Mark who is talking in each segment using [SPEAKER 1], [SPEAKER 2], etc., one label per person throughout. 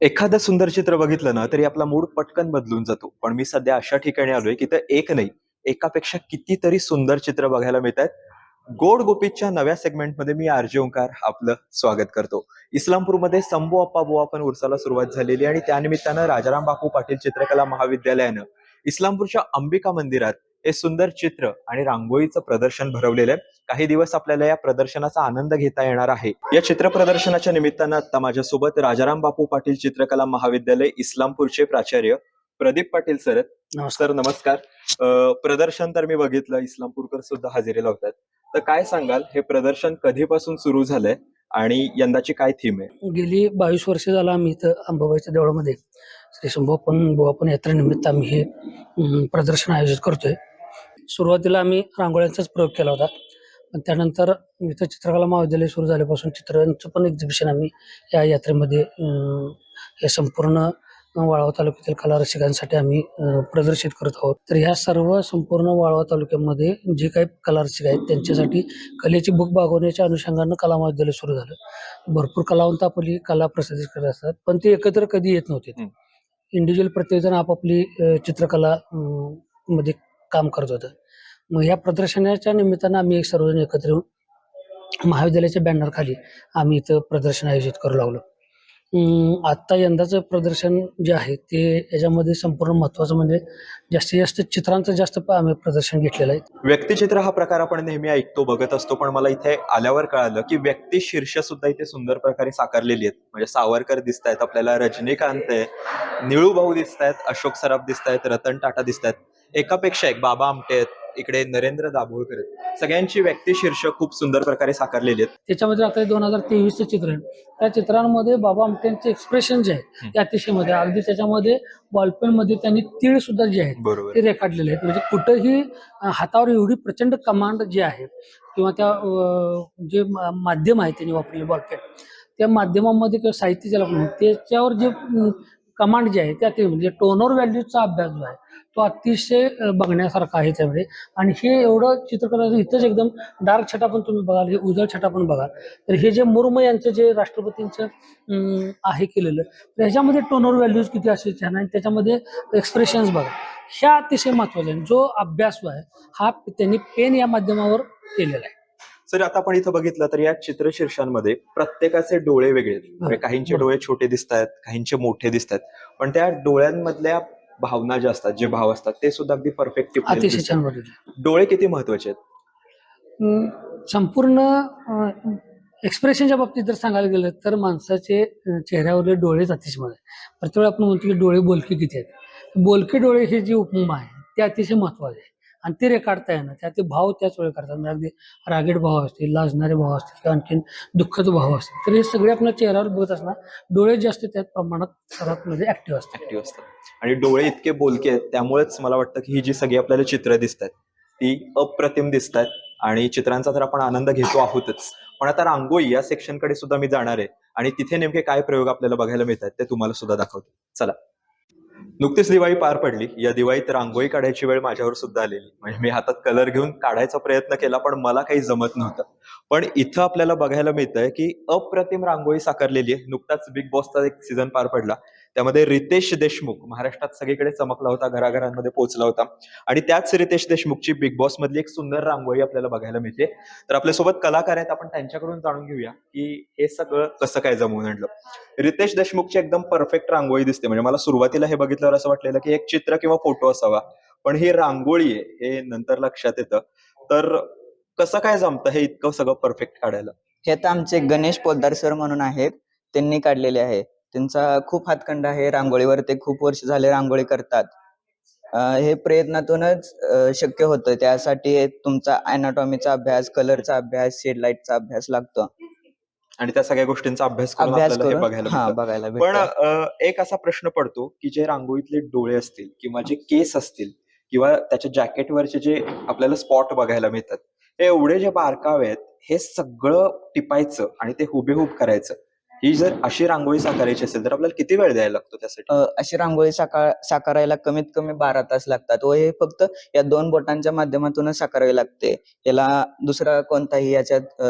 [SPEAKER 1] एखादं सुंदर चित्र बघितलं ना तरी आपला मूड पटकन बदलून जातो. पण मी सध्या अशा ठिकाणी आलोय की तर एक नाही एकापेक्षा कितीतरी सुंदर चित्र बघायला मिळत आहेत गोड गोपीच्या नव्या सेगमेंटमध्ये मी आरजे ओंकार आपलं स्वागत करतो. इस्लामपूरमध्ये संभू अप्पा बुवा पण उरसाला सुरुवात झालेली आणि त्यानिमित्तानं राजाराम बापू पाटील चित्रकला महाविद्यालयानं इस्लामपूरच्या अंबिका मंदिरात हे सुंदर चित्र आणि रांगोळीचं प्रदर्शन भरवलेलं आहे. काही दिवस आपल्याला या प्रदर्शनाचा आनंद घेता येणार आहे. या चित्र प्रदर्शनाच्या निमित्तानं आता माझ्यासोबत राजाराम बापू पाटील चित्रकला महाविद्यालय इस्लामपूरचे प्राचार्य प्रदीप पाटील सर सर नमस्कार. प्रदर्शन तर मी बघितलं इस्लामपूरकर सुद्धा हजेरी लावतात तर काय सांगाल हे प्रदर्शन कधीपासून सुरू झालंय आणि यंदाची काय थीम आहे?
[SPEAKER 2] गेली बावीस वर्ष झालं आम्ही इथं अंबाबाईच्या देवळामध्ये. श्री शंभोपन बोवापन यात्रेनिमित्त आम्ही हे प्रदर्शन आयोजित करतोय. सुरुवातीला आम्ही रांगोळ्यांचाच प्रयोग केला होता. पण त्यानंतर इथं चित्रकला महाविद्यालय सुरू झाल्यापासून चित्रांचं पण एक्झिबिशन आम्ही या यात्रेमध्ये हे संपूर्ण वाळवा तालुक्यातील कला रसिकांसाठी आम्ही प्रदर्शित करत आहोत. तर ह्या सर्व संपूर्ण वाळवा तालुक्यामध्ये जे काही कला रसिक आहेत त्यांच्यासाठी कलेची बुक बागवण्याच्या अनुषंगानं कला महाविद्यालय सुरू झालं. भरपूर कलावंत आपली कला प्रसिद्ध करत असतात पण ते एकत्र कधी येत नव्हते. इंडिव्हिज्युअल प्रत्येकजण आपापली चित्रकला मध्ये काम करत होतं. मग या प्रदर्शनाच्या निमित्तानं आम्ही एक सर्वजण एकत्र येऊन महाविद्यालयाच्या बॅनरखाली आम्ही इथं प्रदर्शन आयोजित करू लागलो. आत्ता यंदाचं प्रदर्शन जे आहे ते याच्यामध्ये संपूर्ण महत्त्वाचं म्हणजे जास्तीत जास्त चित्रांचं जास्त आम्ही प्रदर्शन घेतलेलं आहे.
[SPEAKER 1] व्यक्तिचित्र हा प्रकार आपण नेहमी ऐकतो बघत असतो पण मला इथे आल्यावर कळालं की व्यक्ती शीर्ष सुद्धा इथे सुंदर प्रकारे साकारलेली आहेत. म्हणजे सावरकर दिसत आहेत आपल्याला रजनीकांत आहे निळू भाऊ दिसत आहेत अशोक सराफ दिसत आहेत रतन टाटा दिसत आहेत एकापेक्षा एक बाबा आमटे आहेत इकडे नरेंद्र दाभोळकर आहेत. सगळ्यांची व्यक्ती शीर्ष खूप सुंदर प्रकारे साकारलेली आहेत.
[SPEAKER 2] त्याच्यामध्ये आता दोन हजार तेवीसचं चित्र आहे. त्या चित्रांमध्ये बाबा आमटेंचे एक्सप्रेशन जे आहे. ते अतिशयमध्ये. अगदी त्याच्यामध्ये बॉलपेन मध्ये त्यांनी तीळ सुद्धा जे आहेत ते रेखाटलेले आहेत. म्हणजे कुठंही हातावर एवढी प्रचंड कमांड जी आहे किंवा त्या जे माध्यम आहे त्यांनी वापरलेले बॉलपेन त्या माध्यमामध्ये किंवा साहित्य ज्याला त्याच्यावर जे कमांड जे आहे त्या म्हणजे टोनर व्हॅल्यूचा अभ्यास जो आहे तो अतिशय बघण्यासारखा आहे त्यामध्ये. आणि हे एवढं चित्रकला इथंच एकदम डार्क छटा पण तुम्ही बघाल हे उजळ छटा पण बघाल. तर हे जे मुर्म यांचं जे राष्ट्रपतींचं आहे केलेलं तर ह्याच्यामध्ये टोनर व्हॅल्यूज किती असे छान आणि त्याच्यामध्ये एक्सप्रेशन्स बघा. ह्या अतिशय महत्त्वाच्या आहेत. जो अभ्यास आहे हा त्यांनी पेन या माध्यमावर केलेला आहे.
[SPEAKER 1] सर आता आपण इथं बघितलं तर या चित्रशीर्षांमध्ये प्रत्येकाचे डोळे वेगळे. म्हणजे काहींचे. डोळे छोटे दिसत आहेत काहींचे मोठे दिसत आहेत पण त्या डोळ्यांमधल्या भावना ज्या असतात जे भाव असतात ते सुद्धा अगदी परफेक्ट
[SPEAKER 2] अतिशय छान वाटले
[SPEAKER 1] डोळे किती महत्त्वाचे आहेत?
[SPEAKER 2] संपूर्ण एक्सप्रेशनच्या बाबतीत जर सांगायला गेलं तर माणसाचे चेहऱ्यावरले डोळेच अतिशय महत्त्व आहे प्रत्येक वेळा आपण म्हणतो की डोळे बोलके किती आहेत? बोलके डोळे हे जे उपमा आहे ते अतिशय महत्त्वाचे आहे आणि ते रेखाडता येणं त्या ते भाव त्याच वेळी करतात. म्हणजे अगदी रागीट भाव असतील लाजणारे भाव असतील किंवा आणखीन दुःखद भाव असतील. तर हे सगळे आपल्या चेहऱ्यावर बघत असणार. डोळे जास्त त्या प्रमाणात सर्वात म्हणजे ऍक्टिव्ह असतात.
[SPEAKER 1] ऍक्टिव्ह असतात. आणि डोळे इतके बोलके आहेत त्यामुळेच मला वाटतं की ही जी सगळी आपल्याला चित्र दिसत आहेत ती अप्रतिम दिसत आहेत आणि चित्रांचा तर आपण आनंद घेतो आहोतच. पण आता रांगोळी या सेक्शनकडे सुद्धा मी जाणार आहे. आणि तिथे नेमके काय प्रयोग आपल्याला बघायला मिळतात ते तुम्हाला सुद्धा दाखवतो. चला. नुकतीच दिवाळी पार पडली. या दिवाळीत रांगोळी काढायची वेळ माझ्यावर सुद्धा आलेली. म्हणजे मी हातात कलर घेऊन काढायचा प्रयत्न केला पण मला काही जमत नव्हतं. पण इथं आपल्याला बघायला मिळतंय की अप्रतिम रांगोळी साकारलेली आहे. नुकताच बिग बॉसचा एक सीझन पार पडला. त्यामध्ये रितेश देशमुख महाराष्ट्रात सगळीकडे चमकला होता घराघरांमध्ये पोहोचला होता. आणि त्याच रितेश देशमुखची बिग बॉस मधली एक सुंदर रांगोळी आपल्याला बघायला मिळते. तर आपल्यासोबत कलाकार आहेत आपण त्यांच्याकडून जाणून घेऊया की हे सगळं कसं काय जमवून आणलं. रितेश देशमुखची एकदम परफेक्ट रांगोळी दिसते. म्हणजे मला सुरुवातीला हे बघितल्यावर असं वाटलेलं की एक चित्र किंवा फोटो असावा. पण ही रांगोळी आहे हे नंतर लक्षात येतं. तर कसं काय जमतं हे इतकं सगळं परफेक्ट काढायला?
[SPEAKER 3] हे तर आमचे गणेश पोद्दार सर म्हणून आहेत. त्यांनी काढलेले आहे. त्यांचा खूप हातखंड आहे. रांगोळीवर ते खूप वर्ष झाले रांगोळी करतात. अं, हे प्रयत्नातूनच अं, शक्य होतं. त्यासाठी तुमचा अॅनाटॉमीचा अभ्यास कलरचा अभ्यास शेड लाईटचा अभ्यास लागतो.
[SPEAKER 1] आणि त्या सगळ्या गोष्टींचा अभ्यास करून
[SPEAKER 3] अभ्यास
[SPEAKER 1] आपल्याला हे
[SPEAKER 3] करून?
[SPEAKER 1] बघायला
[SPEAKER 3] हा
[SPEAKER 1] मिळतं.
[SPEAKER 3] बघायला
[SPEAKER 1] पण
[SPEAKER 3] भेटतं.
[SPEAKER 1] अ, एक असा प्रश्न पडतो की जे रांगोळीतले डोळे असतील किंवा जे केस असतील किंवा त्याच्या जॅकेटवरचे जे आपल्याला स्पॉट बघायला मिळतात एवढे जे बारकावे आहेत हे सगळं टिपायचं आणि ते हुबेहूब करायचं. ही जर अशी रांगोळी साकारायची असेल तर आपल्याला किती वेळ द्यायला लागतो त्यासाठी?
[SPEAKER 3] अशी रांगोळी साकार साकारायला कमीत कमी बारा तास लागतात. व हे फक्त या दोन बोटांच्या माध्यमातूनच साकारावे लागते. याला दुसरा कोणताही याच्यात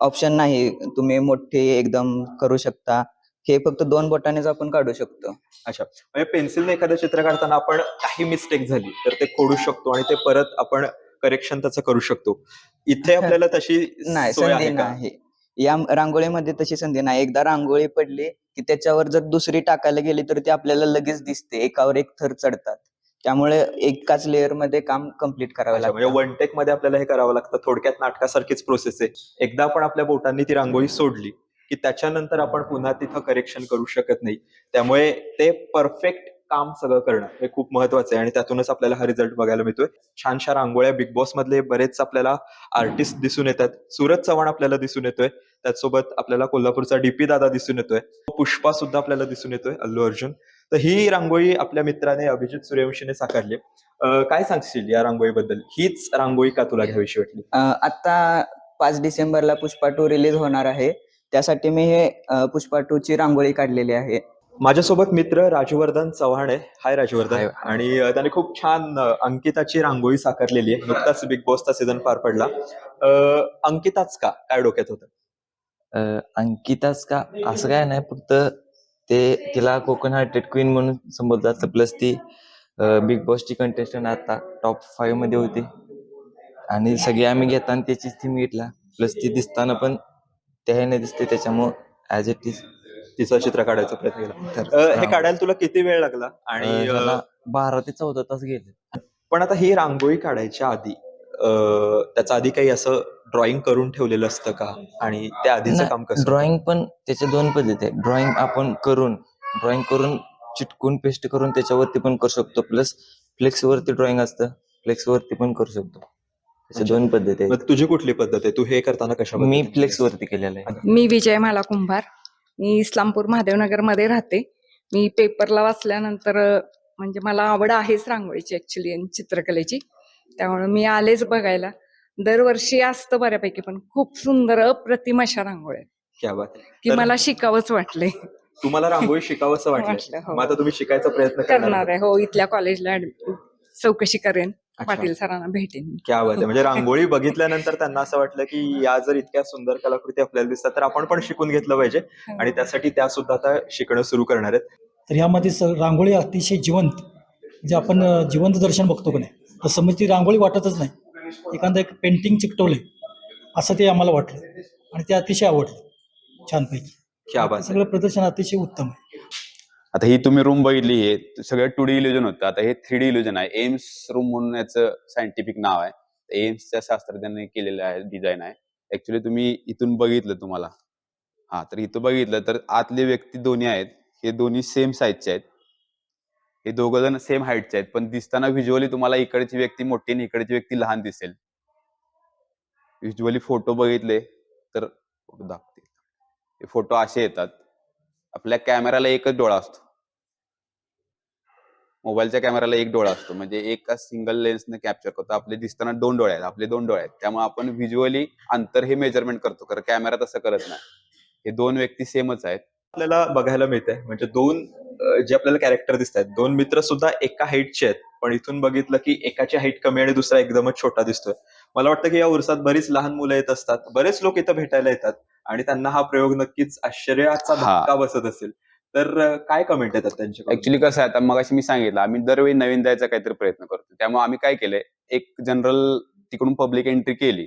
[SPEAKER 3] ऑप्शन नाही. तुम्ही मोठे एकदम करू शकता. हे फक्त दोन बोटानेच आपण काढू शकतो.
[SPEAKER 1] म्हणजे पेन्सिलने एखादं चित्र काढताना आपण काही मिस्टेक झाली तर ते खोडू शकतो आणि ते परत आपण करेक्शन त्याचं करू शकतो. इथे आपल्याला तशी
[SPEAKER 3] नाही
[SPEAKER 1] सोय
[SPEAKER 3] संधी
[SPEAKER 1] आहे का?
[SPEAKER 3] नाही. या रांगोळीमध्ये तशी संधी नाही. एकदा रांगोळी पडली की त्याच्यावर जर दुसरी टाकायला गेली तर ती आपल्याला लगेच दिसते. एकावर एक थर चढतात. त्यामुळे एकाच लेअरमध्ये काम कंप्लीट करावं
[SPEAKER 1] अच्छा, म्हणजे
[SPEAKER 3] लागतं.
[SPEAKER 1] वन टेकमध्ये आपल्याला हे करावं लागतं. थोडक्यात नाटकासारखीच प्रोसेस आहे. एकदा आपण आपल्या बोटांनी ती रांगोळी सोडली की त्याच्यानंतर आपण पुन्हा तिथं करेक्शन करू शकत नाही. त्यामुळे ते परफेक्ट काम सगळं करणं हे खूप महत्वाचं आहे. आणि त्यातूनच आपल्याला हा रिझल्ट बघायला मिळतोय. छानशा रांगोळ्या बिग बॉस मधले बरेच आपल्याला आर्टिस्ट दिसून येतात. सूरज चव्हाण आपल्याला दिसून येतोय. त्याचसोबत आपल्याला कोल्हापूरचा डीपी दादा दिसून येतोय. पुष्पा सुद्धा आपल्याला दिसून येतोय अल्लू अर्जुन. तर ही रांगोळी आपल्या मित्राने अभिजित सूर्यवंशीने साकारली काय सांगशील या रांगोळीबद्दल? हीच रांगोळी का तुला घ्यावीशी वाटली?
[SPEAKER 3] आता पाच डिसेंबरला पुष्पा टू रिलीज होणार आहे. त्यासाठी मी हे पुष्पा टू ची रांगोळी काढलेली आहे.
[SPEAKER 1] माझ्यासोबत मित्र राजवर्धन चव्हाण आहे. हाय राजवर्धन. आणि त्याने खूप छान अंकिताची रांगोळी साकारलेली आहे. नुकताच बिग बॉसचा सीझन पार पडला. अंकिताच का? काय डोक्यात होतं?
[SPEAKER 4] अंकिताच का? असं काय नाही. फक्त ते तिला कोकण हार्टेड क्वीन म्हणून संबोधतात. प्लस ती बिग बॉसची कंटेस्टंट आता टॉप फाईव्हमध्ये होती. आणि सगळे आम्ही घेताना त्याचीच थीम घेतला. प्लस ती दिसताना पण त्या ह्याने दिसते. त्याच्यामुळं ऍज इट इज
[SPEAKER 1] तिचं चित्र काढायचा प्रयत्न केला. अं, हे काढायला तुला किती वेळ लागला? आणि अं,
[SPEAKER 4] बारा ते चौदा तास गेले.
[SPEAKER 1] पण आता ही रांगोळी काढायच्या आधी अं, त्याच्या आधी काही असं ड्रॉइंग करून ठेवलेलं असतं का? आणि त्या आधीचं काम कसं?
[SPEAKER 4] ड्रॉइंग पण त्याच्या दोन पद्धती आहे ड्रॉइंग आपण करून ड्रॉइंग करून चिटकून पेस्ट करून त्याच्यावरती पण करू शकतो. प्लस फ्लेक्स वरती ड्रॉइंग असतं फ्लेक्स वरती पण करू शकतो. त्याच्या
[SPEAKER 1] अच्छा.
[SPEAKER 4] दोन पद्धती आहेत.
[SPEAKER 1] मग तुझी कुठली पद्धत आहे? तू हे करताना कशा
[SPEAKER 4] मी
[SPEAKER 1] पद्धतीने
[SPEAKER 4] फ्लेक्स? वरती केलेलं आहे.
[SPEAKER 5] मी विजय माला कुंभार मी इस्लामपूर महादेवनगरमध्ये राहते. मी पेपरला वाचल्यानंतर म्हणजे मला आवड आहेच रांगोळीची ऍक्च्युली आणि चित्रकलेची. त्यामुळे मी आलेच बघायला. दरवर्षी असतं बऱ्यापैकी पण खूप सुंदर अप्रतिम अशा रांगोळ्या आहेत,
[SPEAKER 1] क्या बात आहे.
[SPEAKER 5] की
[SPEAKER 1] तर-
[SPEAKER 5] मला शिकावंच वाटले
[SPEAKER 1] तुम्हाला रांगोळी शिकावंसं वाटलं
[SPEAKER 5] वाटलं, हो.
[SPEAKER 1] मग आता तुम्ही शिकायचा प्रयत्न करणार
[SPEAKER 5] करणार आहे हो. इथल्या कॉलेजला चौकशी करेन. पाटील सरांना भेटेन.
[SPEAKER 1] क्या बात आहे. म्हणजे रांगोळी बघितल्यानंतर त्यांना असं वाटलं की या जर इतक्या सुंदर कलाकृती आपल्याला दिसतात तर आपण पण शिकून घेतलं पाहिजे. आणि त्यासाठी त्या सुद्धा आता शिकणं सुरू करणार आहेत.
[SPEAKER 6] तर यामध्ये रांगोळी अतिशय जिवंत म्हणजे आपण जिवंत दर्शन बघतो की नाही? तसं म्हणजे ती रांगोळी वाटतच नाही. एखादं एक पेंटिंग चिकटवलंय असं ते आम्हाला वाटलं. आणि ते अतिशय आवडलं छानपैकी सगळं प्रदर्शन अतिशय उत्तम आहे.
[SPEAKER 7] आता ही तुम्ही रूम बघितली हे सगळं टू डी इल्युजन होतं. आता हे थ्री डी इल्युजन आहे. एम्स रूम म्हणून याचं सायंटिफिक नाव आहे. एम्सच्या शास्त्रज्ञांनी केलेलं आहे डिझाईन आहे. ऍक्च्युली तुम्ही इथून बघितलं तुम्हाला. हा तर इथं बघितलं तर आतले व्यक्ती दोन्ही आहेत. हे दोन्ही सेम साईजचे आहेत. हे दोघ जण सेम हाईटचे आहेत. पण दिसताना व्हिज्युअली तुम्हाला इकडची व्यक्ती मोठी आणि इकडची व्यक्ती लहान दिसेल. व्हिज्युअली फोटो बघितले तर फोटो दाखवते हे फोटो असे येतात. आपल्या कॅमेराला एकच डोळा असतो. मोबाईलच्या कॅमेराला एक डोळा असतो. म्हणजे एका सिंगल लेन्सने कॅप्चर करतो. आपले दिसताना दोन डोळे आहेत. आपले दोन डोळे आहेत. त्यामुळे आपण व्हिज्युअली अंतर हे मेजरमेंट करतो. कारण कॅमेरा तसं करत नाही. हे दोन व्यक्ती सेमच आहेत.
[SPEAKER 1] आपल्याला बघायला मिळतंय. म्हणजे दोन जे आपल्याला कॅरेक्टर दिसत आहेत. दोन मित्र सुद्धा एका हाईटचे आहेत. पण इथून बघितलं की एकाची हाईट कमी आणि दुसरा एकदमच छोटा दिसतोय. मला वाटतं की या उरसात बरीच लहान मुलं येत असतात. बरेच लोक इथं भेटायला येतात. आणि त्यांना हा प्रयोग नक्कीच आश्चर्याचा. धक्का बसत असेल. तर काय कमेंट येतात त्यांच्या
[SPEAKER 7] ऍक्च्युली कसं आहे आता मगाशी मी सांगितलं आम्ही दरवेळी नवीन द्यायचा काहीतरी प्रयत्न करतो. त्यामुळे आम्ही काय केलंय एक जनरल तिकडून पब्लिक एंट्री केली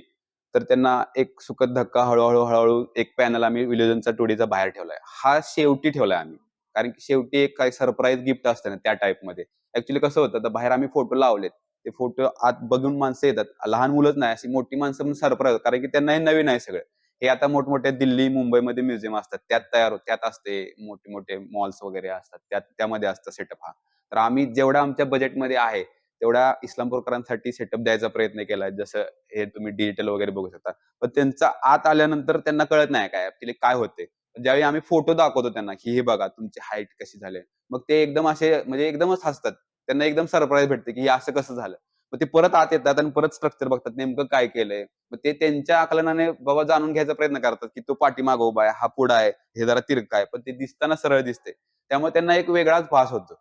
[SPEAKER 7] तर त्यांना एक सुखद धक्का हळूहळू हळूहळू एक पॅनल आम्ही विलोजनचा टोडीचा बाहेर ठेवलाय. हा शेवटी ठेवलाय आम्ही. कारण की शेवटी एक काय सरप्राईज गिफ्ट असतं ना त्या टाईपमध्ये ऍक्च्युली कसं होतं तर बाहेर आम्ही फोटो लावलेत. ते फोटो आत बघून माणसं येतात. लहान मुलंच नाही अशी मोठी माणसं पण सरप्राईज कारण की त्यांना हे नवीन आहे सगळं. हे आता मोठमोठ्या दिल्ली मुंबईमध्ये म्युझियम असतात. त्यात तयार होत त्यात असते मोठे मोठे मॉल्स वगैरे असतात. त्यात त्यामध्ये असतं सेटअप हा. तर आम्ही जेवढा आमच्या बजेटमध्ये आहे तेवढा इस्लामपूरकरांसाठी सेटअप द्यायचा प्रयत्न केलाय जसं हे तुम्ही डिजिटल वगैरे बघू शकता. पण त्यांचा आत आल्यानंतर त्यांना कळत नाही काय ऍक्च्युली काय होते ज्यावेळी आम्ही फोटो दाखवतो त्यांना की हे बघा तुमची हाईट कशी झाली मग ते एकदम असे म्हणजे एकदमच हसतात. त्यांना एकदम सरप्राईज भेटते की हे असं कसं झालं. मग ते परत आत येतात आणि परत स्ट्रक्चर बघतात नेमकं काय केलंय. मग ते त्यांच्या आकलनाने बाबा जाणून घ्यायचा प्रयत्न करतात की तो पाठीमाग उभा आहे हा पुढा आहे हे जरा तिरका आहे. पण ते दिसताना सरळ दिसते त्यामुळे त्यांना एक वेगळाच भास होतो.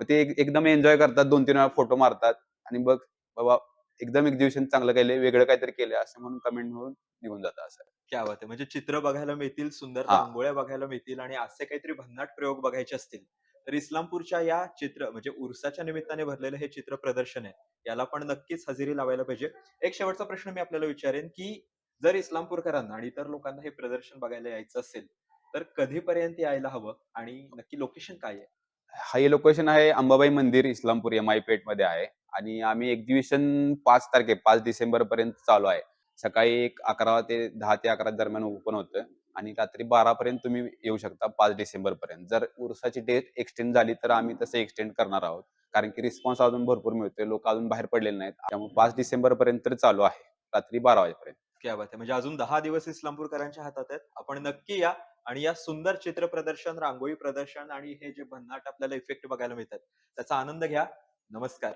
[SPEAKER 7] मग ते एक- एकदम एन्जॉय करतात दोन तीन वेळा फोटो मारतात आणि बघ बाबा एकदम एक्झिबिशन चांगलं केलंय वेगळं काहीतरी केलंय असं म्हणून कमेंट म्हणून निघून जातं असं.
[SPEAKER 1] क्या बात आहे. म्हणजे चित्र बघायला मिळतील सुंदर. रांगोळ्या बघायला मिळतील आणि असे काहीतरी भन्नाट प्रयोग बघायचे असतील तर इस्लामपूरच्या या चित्र म्हणजे उर्साच्या निमित्ताने भरलेलं हे चित्र प्रदर्शन आहे. याला पण नक्कीच हजेरी लावायला पाहिजे. एक शेवटचा प्रश्न मी आपल्याला विचारेन की जर इस्लामपूरकरांना आणि इतर लोकांना हे प्रदर्शन बघायला यायचं असेल तर कधीपर्यंत यायला हवं आणि नक्की लोकेशन काय आहे?
[SPEAKER 7] हा हे लोकेशन आहे अंबाबाई मंदिर इस्लामपूर एम आय पेठमध्ये आहे. आणि आम्ही एक्झिबिशन पाच तारखे पाच डिसेंबर पर्यंत चालू आहे. सकाळी एक अकरा ते दहा ते अकरा दरम्यान ओपन होतं. आणि रात्री बारा पर्यंत तुम्ही येऊ शकता पाच डिसेंबर पर्यंत. जर उर्साची डेट एक्सटेंड झाली तर आम्ही तसं एक्सटेंड करणार आहोत. कारण की रिस्पॉन्स अजून भरपूर मिळतोय लोक अजून बाहेर पडलेले नाहीत. त्यामुळे पाच डिसेंबर पर्यंत तर चालू आहे रात्री बारा वाजेपर्यंत.
[SPEAKER 1] क्या बात आहे. म्हणजे अजून दहा दिवस इस्लामपूरकरांच्या हातात आहेत. आपण नक्की या आणि या सुंदर चित्र प्रदर्शन रांगोळी प्रदर्शन आणि हे जे भन्नाट आपल्याला इफेक्ट बघायला मिळतात त्याचा आनंद घ्या. नमस्कार.